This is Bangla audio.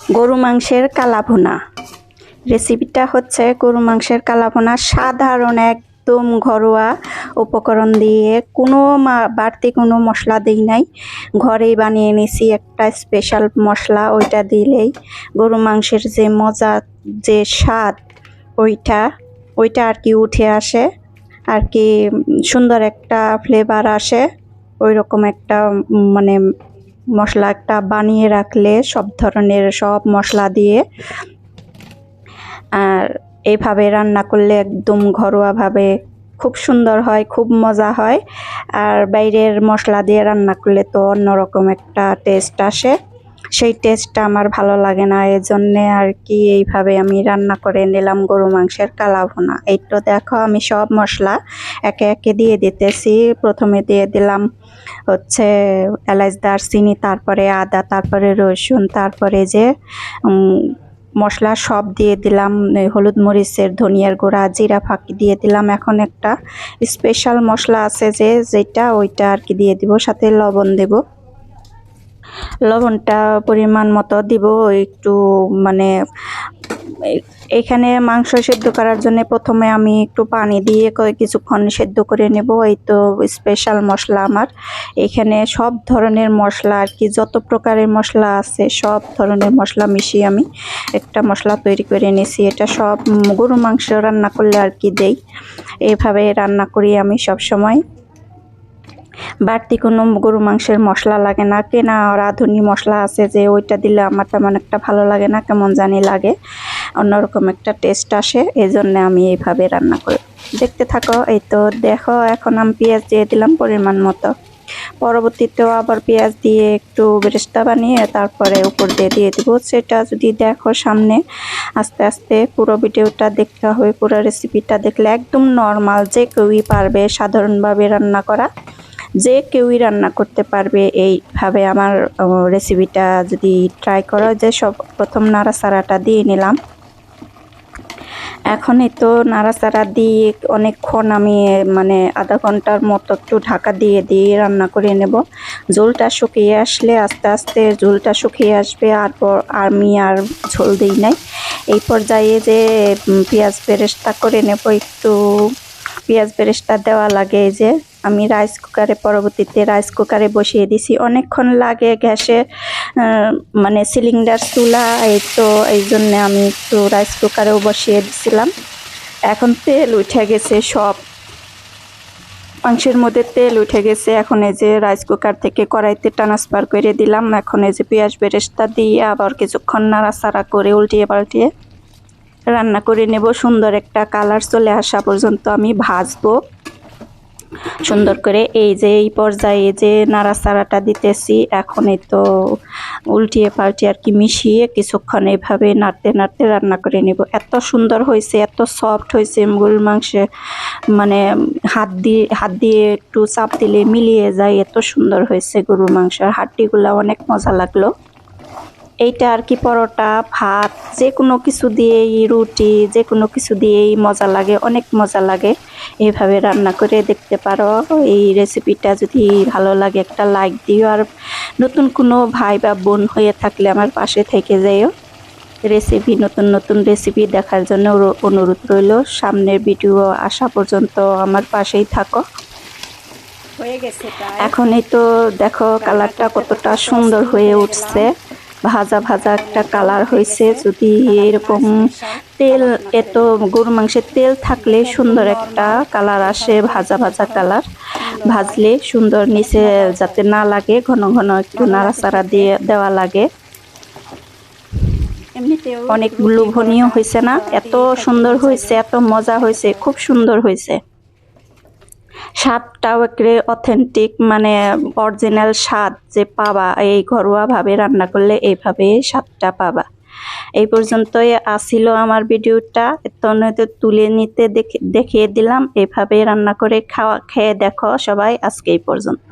গরু মাংসের কালাভুনা। রেসিপিটা হচ্ছে গরু মাংসের কালাভুনা। সাধারণ একদম ঘরোয়া উপকরণ দিয়ে কোনো বাড়তি কোনো মশলা দিই নাই। ঘরেই বানিয়ে নিছি একটা স্পেশাল মশলা, ওইটা দিলেই গরু মাংসের যে মজা, যে স্বাদ, ওইটা ওইটা আর কি উঠে আসে। আর কি সুন্দর একটা ফ্লেভার আসে। ওই রকম একটা মানে মশলা একটা বানিয়ে রাখলে সব ধরনের সব মশলা দিয়ে, আর এইভাবে রান্না করলে একদম ঘরোয়াভাবে খুব সুন্দর হয়, খুব মজা হয়। আর বাইরের মশলা দিয়ে রান্না করলে তো অন্যরকম একটা টেস্ট আসে। সেই টেস্টটা আমার ভালো লাগে না। এই জন্যে আর কি এইভাবে আমি রান্না করে নিলাম গরু মাংসের কালাভুনা। এই তো দেখো আমি সব মশলা একে একে দিয়ে দিতেছি। প্রথমে দিয়ে দিলাম হচ্ছে এলাচ, দারচিনি, তারপরে আদা, তারপরে রসুন, তারপরে যে মশলা সব দিয়ে দিলাম। হলুদ মরিচের, ধনিয়ার গুঁড়া, জিরা ফাঁকি দিয়ে দিলাম। এখন একটা স্পেশাল মশলা আছে যে, যেটা ওইটা আর কি দিয়ে দিব, সাথে লবণ দেব। লবণটা পরিমাণ মতো দিব, একটু মানে এখানে মাংস সেদ্ধ করার জন্য প্রথমে আমি একটু পানি দিয়ে কিছুক্ষণ সেদ্ধ করে নেব, এই তো স্পেশাল মশলা আমার। এখানে সব ধরনের মশলা আর কি, যত প্রকারের মশলা আছে সব ধরনের মশলা মিশিয়ে আমি একটা মশলা তৈরি করে নিয়েছি এটা সব গরু মাংস রান্না করলে আর কি দেই। এভাবে রান্না করি আমি সব সময় বাড়তি কোনো গরু মাংসের মশলা লাগে না। কেনা রাঁধুনি মশলা আছে যে ওইটা দিলে আমার তেমন একটা ভালো লাগে না, কেমন জানি লাগে। অন্যরকম একটা টেস্ট আসে এই জন্য আমি এইভাবে রান্না করি। দেখতে থাকো, এই তো দেখো, এখন আমি পেঁয়াজ দিয়ে দিলাম পরিমাণ মতো। পরবর্তীতেও আবার পেঁয়াজ দিয়ে একটু বেরেস্তা বানিয়ে তারপরে উপর দিয়ে দিয়ে দিব। সেটা যদি দেখো সামনে, আস্তে আস্তে পুরো ভিডিওটা দেখতে হবে, পুরো রেসিপিটা দেখলে একদম নর্মাল যে কেউই পারবে সাধারণভাবে রান্না করা। যে কেউই রান্না করতে পারবে, এইভাবে আমার রেসিপিটা যদি ট্রাই করো, যে সব প্রথম নাড়াচাড়াটা দিয়ে নিলাম। এখন তো নাড়াচাড়া দিয়ে অনেকক্ষণ আমি মানে আধা ঘণ্টার মতো একটু ঢাকা দিয়ে দিয়ে রান্না করে নেব। ঝোলটা শুকিয়ে আসলে আস্তে আস্তে ঝোলটা শুকিয়ে আসবে, আর আমি আর ঝোল দিই নাই। এই পর্যায়ে যে পেঁয়াজ বেরেস্তা করে নেব, একটু পেঁয়াজ বেরেস্তা দেওয়া লাগে যে আমি রাইস কুকারে পরবর্তীতে রাইস কুকারে বসিয়ে দিছি। অনেকক্ষণ লাগে গ্যাসে মানে সিলিন্ডার চুলা, এই তো, এই জন্য আমি একটু রাইস কুকারেও বসিয়ে দিছিলাম। এখন তেল উঠে গেছে সব। মাংসের মধ্যে তেল উঠে গেছে। এখন এই যে রাইস কুকার থেকে কড়াইতে ট্রান্সফার করে দিলাম। এখন এই যে পেঁয়াজ বেরেস্তা দিয়ে আবার কিছুক্ষণ নাড়াচাড়া করে উল্টিয়ে পাল্টিয়ে রান্না করে নেব। সুন্দর একটা কালার চলে আসা পর্যন্ত আমি ভাজবো। সুন্দর করে এই যে এই পর্যায়ে যে নাড়াচাড়াটা দিতেছি এখন এই তো উল্টিয়ে পাল্টিয়ে আর কি মিশিয়ে কিছুক্ষণ এভাবে নাড়তে নাড়তে রান্না করে নেব। এত সুন্দর হয়েছে, এত সফট হয়েছে গরুর মাংসে। মানে হাত দিয়ে হাত দিয়ে একটু চাপ দিলে মিলিয়ে যায়, এত সুন্দর হয়েছে গরুর মাংসের হাড্ডিগুলো, অনেক মজা লাগল। এইটা আর কি পরোটা ভাত যে কোনো কিছু দিয়েই রুটি যে কোনো কিছু দিয়েই মজা লাগে অনেক মজা লাগে। এইভাবে রান্না করে দেখতে পারো। এই রেসিপিটা যদি ভালো লাগে একটা লাইক দিও। আর নতুন কোনো ভাই বা বোন হয়ে থাকলে আমার পাশে থেকে যাইও রেসিপি নতুন নতুন রেসিপি দেখার জন্য অনুরোধ রইল। সামনের ভিডিও আসা পর্যন্ত আমার পাশেই থাকো। হয়ে এখন এই তো দেখো কালারটা কতটা সুন্দর হয়ে উঠছে। ভাজা ভাজা একটা কালার হয়েছে। যদি এরকম তেল এত গরু মাংসের তেল থাকলে সুন্দর একটা কালার আসে ভাজা ভাজা কালার। ভাজলে সুন্দর নিচে যাতে না লাগে ঘন ঘন একটু নাড়াচাড়া দিয়ে দেওয়া লাগে। অনেক লোভনীয় হয়েছে না? এত সুন্দর হয়েছে এত মজা হয়েছে খুব সুন্দর হয়েছে। স্বাদটাও একরে অথেন্টিক মানে অরিজিনাল স্বাদ যে পাবা, এই ঘরোয়াভাবে রান্না করলে এইভাবে স্বাদটা পাবা। এই পর্যন্তই আসিল আমার ভিডিওটা। তনতে তুলে নিতে দেখে, দেখিয়ে দিলাম। এভাবে রান্না করে খাওয়া, খেয়ে দেখো সবাই। আজকে এই পর্যন্ত